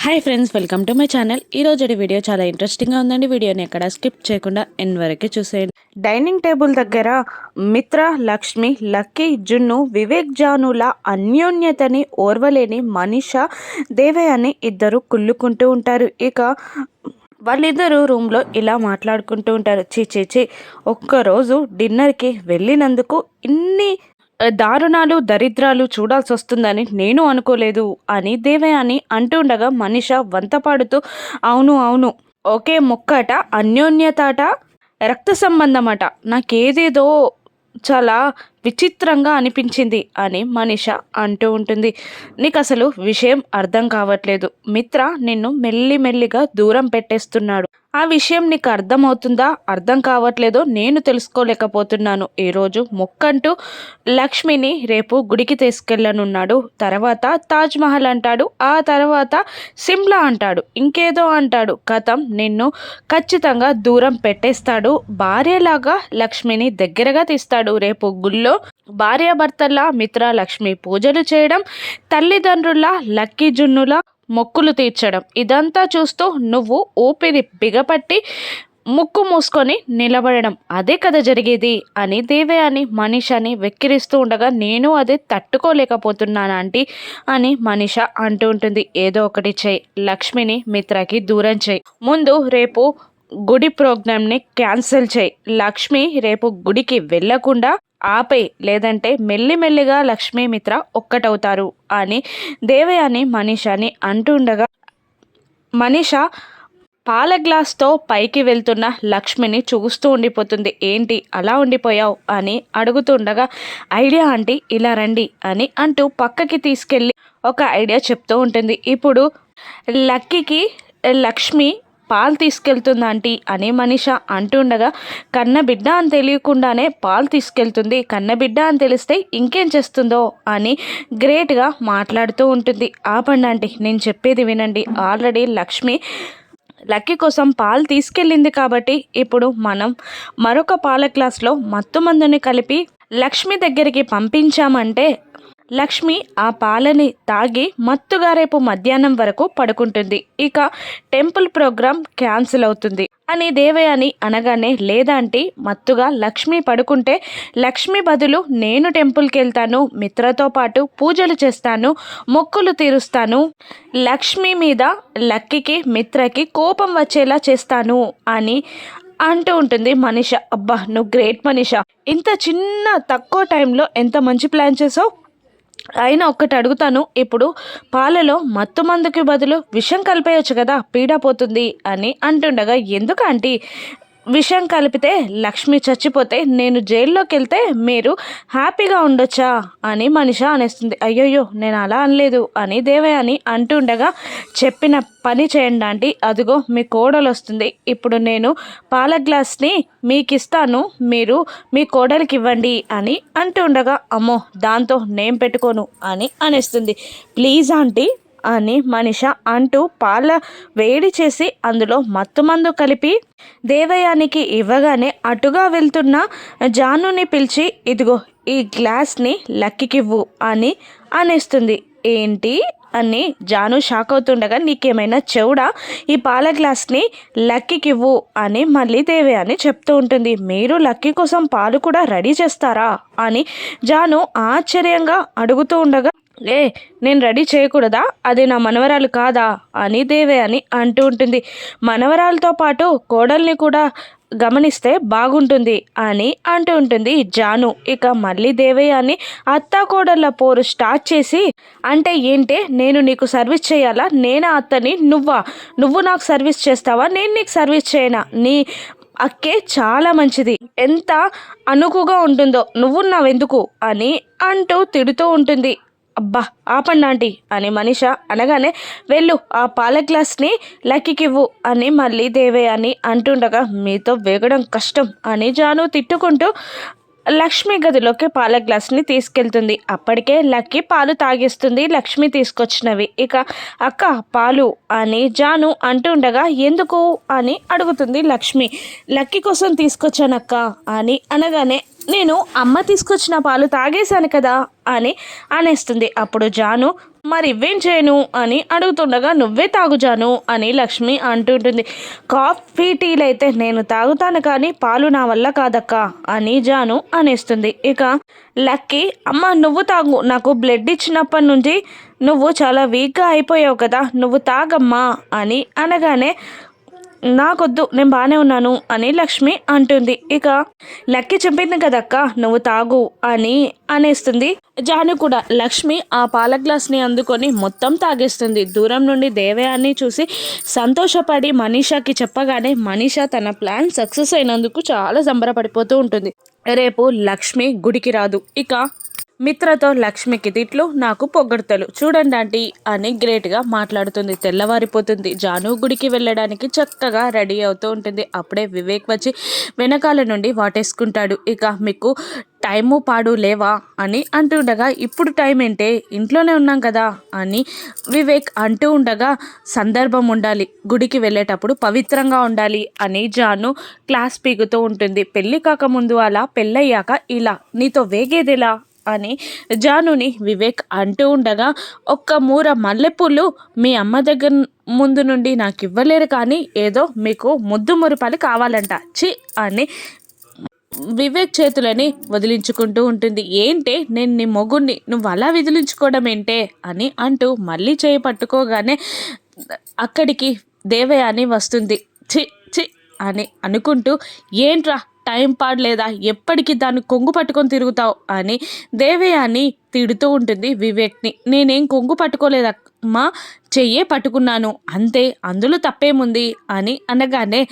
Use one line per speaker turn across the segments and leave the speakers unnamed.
Hi friends welcome to my channel ఈ రోజు video చాలా ఇంట్రెస్టింగ్గా ఉందండి. వీడియోని ఎక్కడ స్కిప్ చేయకుండా ఎన్ వరకు చూసేయండి. డైనింగ్ టేబుల్ దగ్గర మిత్ర లక్ష్మి లక్కీ జున్ను వివేక్ జానుల అన్యోన్యతని ఓర్వలేని మనిష దేవే అని ఇద్దరు కుళ్ళుకుంటూ ఉంటారు. ఇక వాళ్ళిద్దరూ రూమ్లో ఇలా మాట్లాడుకుంటూ ఉంటారు. చీ చీ చీ ఒక్కరోజు డిన్నర్కి వెళ్ళినందుకు ఇన్ని దారుణాలు దరిద్రాలు చూడాల్సి వస్తుందని నేను అనుకోలేదు అని దేవయాని అంటుండగా మనిష వంతపాడుతూ అవును అవును ఒకే మొక్కట అన్యోన్యతాట రక్త సంబంధమట. నాకేదేదో చాలా విచిత్రంగా అనిపించింది అని మనిష అంటూ ఉంటుంది. నీకు అసలు విషయం అర్థం కావట్లేదు. మిత్ర నిన్ను మెల్లి మెల్లిగా దూరం పెట్టేస్తున్నాడు. ఆ విషయం నీకు అర్థమవుతుందా? అర్థం కావట్లేదో నేను తెలుసుకోలేకపోతున్నాను. ఈరోజు మొక్కంటూ లక్ష్మిని రేపు గుడికి తీసుకెళ్ళనున్నాడు. తర్వాత తాజ్ మహల్ అంటాడు. ఆ తర్వాత సిమ్లా అంటాడు. ఇంకేదో అంటాడు. కథం నిన్ను ఖచ్చితంగా దూరం పెట్టేస్తాడు. భార్యలాగా లక్ష్మిని దగ్గరగా తీస్తాడు. రేపు గుళ్ళో భార్యాభర్తల్లా మిత్ర లక్ష్మి పూజలు చేయడం తల్లిదండ్రుల లక్కీ జున్నుల మొక్కులు తీర్చడం. ఇదంతా చూస్తూ నువ్వు ఊపిరి బిగపట్టి ముక్కు మూసుకొని నిలబడడం. అదే కదా జరిగేది అని దేవే అని మనీష్ అని వెక్కిరిస్తూ ఉండగా నేను అదే తట్టుకోలేకపోతున్నాను ఆంటీ అని మనీష అంటూ ఉంటుంది. ఏదో ఒకటి చేయి. లక్ష్మిని మిత్రకి దూరం చేయి. ముందు రేపు గుడి ప్రోగ్రామ్ని క్యాన్సిల్ చేయి. లక్ష్మి రేపు గుడికి వెళ్ళకుండా ఆపే లేదంటే మెల్లిమెల్లిగా లక్ష్మీమిత్ర ఒక్కటవుతారు అని దేవయాని మనీషాని అంటుండగా మనీష పాల గ్లాస్తో పైకి వెళ్తున్న లక్ష్మిని చూస్తూ ఉండిపోతుంది. ఏంటి అలా ఉండిపోయావు? అని అడుగుతుండగా ఐడియా ఆంటీ ఇలా రండి అని అంటూ పక్కకి తీసుకెళ్ళి ఒక ఐడియా చెప్తూ ఉంటుంది. ఇప్పుడు లక్కీకి లక్ష్మి పాలు తీసుకెళ్తుంది ఆంటీ అని మనిష అంటుండగా కన్నబిడ్డ అని తెలియకుండానే పాలు తీసుకెళ్తుంది. కన్నబిడ్డ అని తెలిస్తే ఇంకేం చేస్తుందో? అని గ్రేట్గా మాట్లాడుతూ ఉంటుంది. ఆపండి ఆంటీ నేను చెప్పేది వినండి. ఆల్రెడీ లక్ష్మి లక్కీ కోసం పాలు తీసుకెళ్ళింది కాబట్టి ఇప్పుడు మనం మరొక పాల గ్లాస్లో మత్తు మందుని కలిపి లక్ష్మి దగ్గరికి పంపించామంటే లక్ష్మి ఆ పాలని తాగి మత్తుగా రేపు మధ్యాహ్నం వరకు పడుకుంటుంది. ఇక టెంపుల్ ప్రోగ్రాం క్యాన్సిల్ అవుతుంది. అని దేవయాని అనగానే లేదంటే మత్తుగా లక్ష్మి పడుకుంటే లక్ష్మి బదులు నేను టెంపుల్కి వెళ్తాను మిత్రతో పాటు పూజలు చేస్తాను మొక్కులు తీరుస్తాను లక్ష్మి మీద లక్కికి మిత్రకి కోపం వచ్చేలా చేస్తాను అని అంటూ ఉంటుంది మనిష. అబ్బా నువ్వు గ్రేట్ మనిష. ఇంత చిన్న తక్కువ టైంలో ఎంత మంచి ప్లాన్ చేసావు? అయినా ఒక్కటి అడుగుతాను. ఇప్పుడు పాలలో మత్తు మందుకి బదులు విషం కలిపేయచ్చు కదా పీడ పోతుంది అని అంటుండగా ఎందుకు ఆంటీ? విషయం కలిపితే లక్ష్మి చచ్చిపోతే నేను జైల్లోకి వెళ్తే మీరు హ్యాపీగా ఉండొచ్చా అని మనిష అనేస్తుంది. అయ్యోయ్యో నేను అలా అనలేదు అని దేవయాని అంటుండగా చెప్పిన పని చేయండి ఆంటీ అదిగో మీ కోడలు వస్తుంది ఇప్పుడు నేను పాల గ్లాస్ని మీకు ఇస్తాను మీరు మీ కోడలికి ఇవ్వండి అని అంటుండగా అమ్మో దాంతో నేను పెట్టుకోను అని అనేస్తుంది. ప్లీజ్ ఆంటీ అని మనిష అంటూ పాల వేడి చేసి అందులో మత్తుమందు కలిపి దేవయానికి ఇవ్వగానే అటుగా వెళ్తున్న జానుని పిలిచి ఇదిగో ఈ గ్లాస్ని లక్కికివ్వు అని అనేస్తుంది. ఏంటి? అని జాను షాక్ అవుతుండగా నీకేమైనా చెవుడా? ఈ పాల గ్లాస్ని లక్కీకివ్వు అని మళ్ళీ దేవే అని చెప్తూ ఉంటుంది. మీరు లక్కీ కోసం పాలు కూడా రెడీ చేస్తారా? అని జాను ఆశ్చర్యంగా అడుగుతూ ఉండగా ఏ నేను రెడీ చేయకూడదా? అది నా మనవరాలు కాదా? అని దేవే అని అంటూ ఉంటుంది. మనవరాలతో పాటు కోడల్ని కూడా గమనిస్తే బాగుంటుంది అని అంటూ ఉంటుంది జాను. ఇక మళ్ళీ దేవయ్య అత్త కోడళ్ళ పోరు స్టార్ట్ చేసి అంటే ఏంటే నేను నీకు సర్వీస్ చేయాలా? నేను అత్తని? నువ్వా? నువ్వు నాకు సర్వీస్ చేస్తావా? నేను నీకు సర్వీస్ చేయనా? నీ అక్కే చాలా మంచిది. ఎంత అనుకుగా ఉంటుందో నువ్వున్నావెందుకు? అని అంటూ తిడుతూ ఉంటుంది. అబ్బా ఆపండి ఆంటీ అని మనిష అనగానే వెళ్ళు ఆ పాల గ్లాస్ని లక్కీకివ్వు అని మళ్ళీ దేవే అని అంటుండగా మీతో వేగడం కష్టం అని జాను తిట్టుకుంటూ లక్ష్మి గదిలోకి పాల గ్లాస్ని తీసుకెళ్తుంది. అప్పటికే లక్కీ పాలు తాగిస్తుంది లక్ష్మి తీసుకొచ్చినవి. ఇక అక్క పాలు అని జాను అంటుండగా ఎందుకు? అని అడుగుతుంది లక్ష్మి. లక్కీ కోసం తీసుకొచ్చానక్క అని అనగానే నేను అమ్మ తీసుకొచ్చిన పాలు తాగేశాను కదా అని అనేస్తుంది. అప్పుడు జాను మరి ఇవ్వేం చేయను? అని అడుగుతుండగా నువ్వే తాగుజాను అని లక్ష్మి అంటుంటుంది కాఫీ టీలు అయితే నేను తాగుతాను కానీ పాలు నా వల్ల కాదక్క అని జాను అనేస్తుంది. ఇక లక్కీ అమ్మ నువ్వు తాగు. నాకు బ్లడ్ ఇచ్చినప్పటి నుంచి నువ్వు చాలా వీక్గా అయిపోయావు కదా. నువ్వు తాగమ్మా అని అనగానే నాకొద్దు నేను బాగానే ఉన్నాను అని లక్ష్మి అంటుంది. ఇక లక్కి చెప్పింది కదక్క నువ్వు తాగు అని అనేస్తుంది. జాను కూడా లక్ష్మి ఆ పాల గ్లాస్ని అందుకొని మొత్తం తాగేస్తుంది. దూరం నుండి దేవయాన్ని చూసి సంతోషపడి మనీషాకి చెప్పగానే మనీషా తన ప్లాన్ సక్సెస్ అయినందుకు చాలా సంబరపడిపోతూ ఉంటుంది. రేపు లక్ష్మి గుడికి రాదు. ఇక మిత్రతో లక్ష్మికి తిట్లు నాకు పొగడతలు. చూడండి ఆంటీ అని గ్రేట్గా మాట్లాడుతుంది. తెల్లవారిపోతుంది. జాను గుడికి వెళ్ళడానికి చక్కగా రెడీ అవుతూ ఉంటుంది. అప్పుడే వివేక్ వచ్చి వెనకాల నుండి వాటేసుకుంటాడు. ఇక మీకు టైము పాడు లేవా అని అంటుండగా ఇప్పుడు టైం ఏంటే? ఇంట్లోనే ఉన్నాం కదా అని వివేక్ అంటూ ఉండగా సందర్భం ఉండాలి. గుడికి వెళ్ళేటప్పుడు పవిత్రంగా ఉండాలి అని జాను క్లాస్ పీగుతూ ఉంటుంది. పెళ్ళి కాకముందు అలా పెళ్ళయ్యాక ఇలా. నీతో వేగేదిలా? అని జానుని వివేక్ అంటూ ఉండగా ఒక్క మూర మల్లెపూలు మీ అమ్మ దగ్గర ముందు నుండి నాకు ఇవ్వలేరు కానీ ఏదో మీకు ముద్దు మురుపాలు కావాలంట. చి అని వివేక్ చేతులని వదిలించుకుంటూ ఉంటుంది. ఏంటే నేను నీ మొగుణ్ణి నువ్వు అలా వదిలించుకోవడం ఏంటే? అని అంటూ మళ్ళీ చేయి పట్టుకోగానే అక్కడికి దేవయాని వస్తుంది. చి చి అని అనుకుంటూ ఏంట్రా టైం పాడలేదా? ఎప్పటికీ దాన్ని కొంగు పట్టుకొని తిరుగుతావు? అని దేవయాని తిడుతూ ఉంటుంది వివేక్ని. నేనేం కొంగు పట్టుకోలేదమ్మా చెయ్యే పట్టుకున్నాను. అంతే అందులో తప్పేముంది? అని అనగానే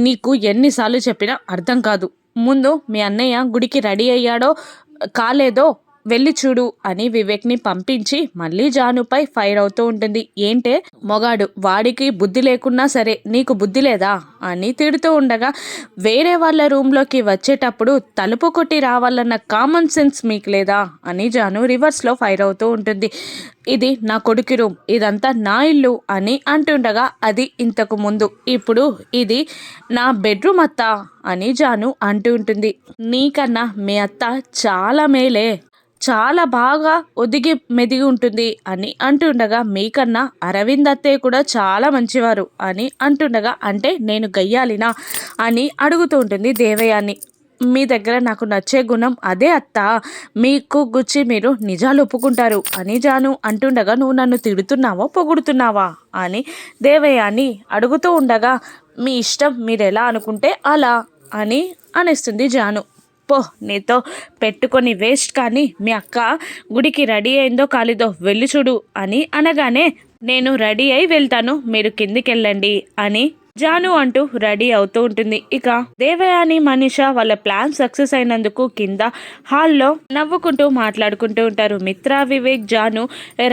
నీకు ఎన్నిసార్లు చెప్పినా అర్థం కాదు. ముందు మీ అన్నయ్య గుడికి రెడీ అయ్యాడో కాలేదో వెళ్ళి చూడు అని వివేక్ని పంపించి మళ్ళీ జానుపై ఫైర్ అవుతూ ఉంటుంది. ఏంటే? మొగాడు వాడికి బుద్ధి లేకున్నా సరే నీకు బుద్ధి లేదా? అని తిడుతూ ఉండగా వేరే వాళ్ళ రూమ్లోకి వచ్చేటప్పుడు తలుపు కొట్టి రావాలన్న కామన్ సెన్స్ మీకు లేదా? అని జాను రివర్స్లో ఫైర్ అవుతూ ఉంటుంది. ఇది నా కొడుకు రూమ్ ఇదంతా నా ఇల్లు అని అంటుండగా అది ఇంతకు ముందు ఇప్పుడు ఇది నా బెడ్రూమ్ అత్త అని జాను అంటూ ఉంటుంది. నీకన్నా మీ అత్త చాలా మేలే. చాలా బాగా ఒదిగి మెదిగి ఉంటుంది అని అంటుండగా మీకన్నా అరవింద్ అత్తయ్య కూడా చాలా మంచివారు అని అంటుండగా అంటే నేను గయ్యాలినా అని అడుగుతూ ఉంటుంది దేవయాన్ని మీ దగ్గర నాకు నచ్చే గుణం అదే అత్త. మీకు గుచ్చి మీరు నిజాలు ఒప్పుకుంటారు అని జాను అంటుండగా నువ్వు నన్ను తిడుతున్నావా పొగుడుతున్నావా అని దేవయాని అడుగుతూ ఉండగా మీ ఇష్టం మీరు ఎలా అనుకుంటే అలా అని అనేస్తుంది జాను. పో నీతో పెట్టుకొని వేస్ట్ కానీ మీ అక్క గుడికి రెడీ అయిందో కాలేదో వెళ్ళి చూడు అని అనగానే నేను రెడీ అయి వెళ్తాను మీరు కిందికి వెళ్ళండి అని జాను అంటూ రెడీ అవుతూ ఉంటుంది. ఇక దేవయాని మనీష వాళ్ళ ప్లాన్ సక్సెస్ అయినందుకు కింద హాల్లో నవ్వుకుంటూ మాట్లాడుకుంటూ ఉంటారు. మిత్ర వివేక్ జాను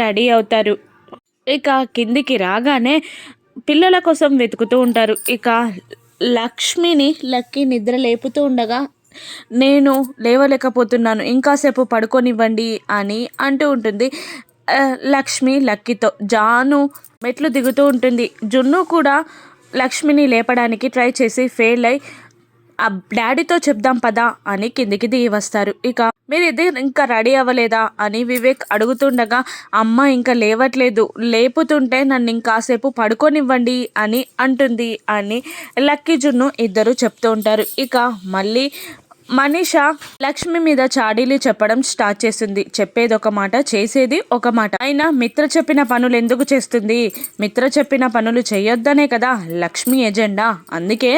రెడీ అవుతారు. ఇక కిందికి రాగానే పిల్లల కోసం వెతుకుతూ ఉంటారు. ఇక లక్ష్మిని లక్కి నిద్ర లేపుతూ ఉండగా నేను లేవలేకపోతున్నాను ఇంకాసేపు పడుకోనివ్వండి అని అంటూ ఉంటుంది. లక్ష్మి లక్కీతో. జాను మెట్లు దిగుతూ ఉంటుంది. జున్ను కూడా లక్ష్మిని లేపడానికి ట్రై చేసి ఫెయిల్ అయి ఆ డాడీతో చెప్దాం పదా అని కిందికి దిగి వస్తారు. ఇక మీరు ఇది ఇంకా రెడీ అవ్వలేదా? అని వివేక్ అడుగుతుండగా అమ్మ ఇంకా లేవట్లేదు. లేపుతుంటే నన్ను ఇంకాసేపు పడుకోనివ్వండి అని అంటుంది అని లక్కీ జున్ను ఇద్దరు చెప్తూ ఉంటారు. ఇక మళ్ళీ మనీష లక్ష్మి మీద చాడీలు చెప్పడం స్టార్ట్ చేసింది. చెప్పేది ఒక మాట చేసేది ఒక మాట. అయినా మిత్ర చెప్పిన పనులు ఎందుకు చేస్తుంది? మిత్ర చెప్పిన పనులు చేయొద్దనే కదా లక్ష్మి ఎజెండా. అందుకే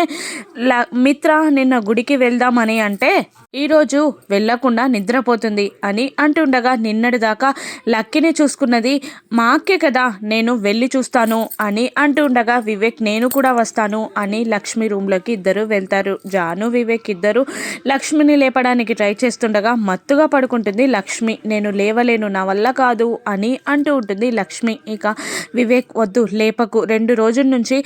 మిత్ర నిన్న గుడికి వెళ్దామని అంటే ఈరోజు వెళ్ళకుండా నిద్రపోతుంది అని అంటుండగా నిన్నటిదాకా లక్కిని చూసుకున్నది మా అక్కే కదా నేను వెళ్ళి చూస్తాను అని అంటుండగా వివేక్ నేను కూడా వస్తాను అని లక్ష్మి రూమ్లోకి ఇద్దరు వెళ్తారు. జాను వివేక్ ఇద్దరు లక్ష్మిని లేపడానికి ట్రై చేస్తుండగా మత్తుగా పడుకుంటుంది లక్ష్మి. నేను లేవలేను నా వల్ల కాదు అని అంటూ ఉంటుంది లక్ష్మి. ఇక వివేక్ వద్దు లేపకు. రెండు రోజుల నుంచి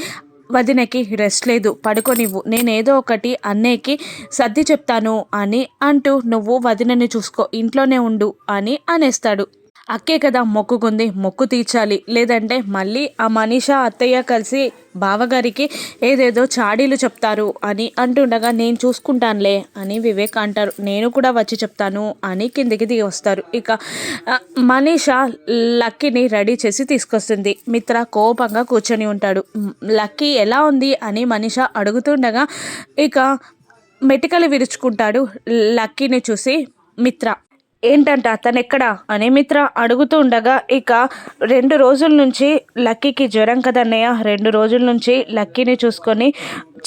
వదినకి రెస్ట్ లేదు. పడుకోనివ్వు నేనేదో ఒకటి అన్నయ్యకి సర్ది చెప్తాను అని అంటూ నువ్వు వదినని చూసుకో. ఇంట్లోనే ఉండు అని అనేస్తాడు. అక్కే కదా మొక్కుకుంది మొక్కు తీర్చాలి. లేదంటే మళ్ళీ ఆ మనీష అత్తయ్య కలిసి బావగారికి ఏదేదో చాడీలు చెప్తారు అని అంటుండగా నేను చూసుకుంటానులే అని వివేక్ అంటారు. నేను కూడా వచ్చి చెప్తాను అని కిందికి దిగి వస్తారు. ఇక మనీష లక్కీని రెడీ చేసి తీసుకొస్తుంది. మిత్ర కోపంగా కూర్చొని ఉంటాడు. లక్కీ ఎలా ఉంది అని మనీష అడుగుతుండగా ఇక మెటికలు విరుచుకుంటాడు లక్కీని చూసి మిత్ర. ఏంటంట తను ఎక్కడా అని మిత్ర అడుగుతూ ఉండగా ఇక రెండు రోజుల నుంచి లక్కీకి జ్వరం కదన్నయ్య. రెండు రోజుల నుంచి లక్కీని చూసుకొని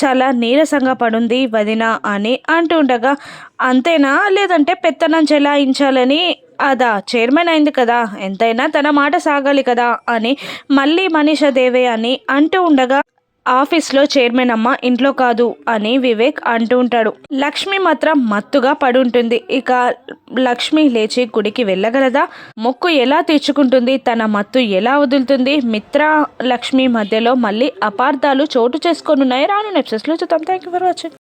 చాలా నీరసంగా పడుంది వదిన అని అంటూ ఉండగా అంతేనా? లేదంటే పెత్తనం చెలాయించాలని అదా? చైర్మన్ అయింది కదా ఎంతైనా తన మాట సాగాలి కదా అని మళ్ళీ మనీషా దేవే అని అంటూ ఉండగా ఆఫీస్లో చైర్మన్ అమ్మ ఇంట్లో కాదు అని వివేక్ అంటూ ఉంటాడు. లక్ష్మి మాత్రం మత్తుగా పడుంటుంది. ఇక లక్ష్మి లేచి గుడికి వెళ్ళగలదా? మొక్కు ఎలా తీర్చుకుంటుంది? తన మత్తు ఎలా వదులుతుంది? మిత్ర లక్ష్మి మధ్యలో మళ్ళీ అపార్థాలు చోటు చేసుకొని ఉన్నాయి. రాను నెప్సెస్లో చూద్దాం. Thank you for watching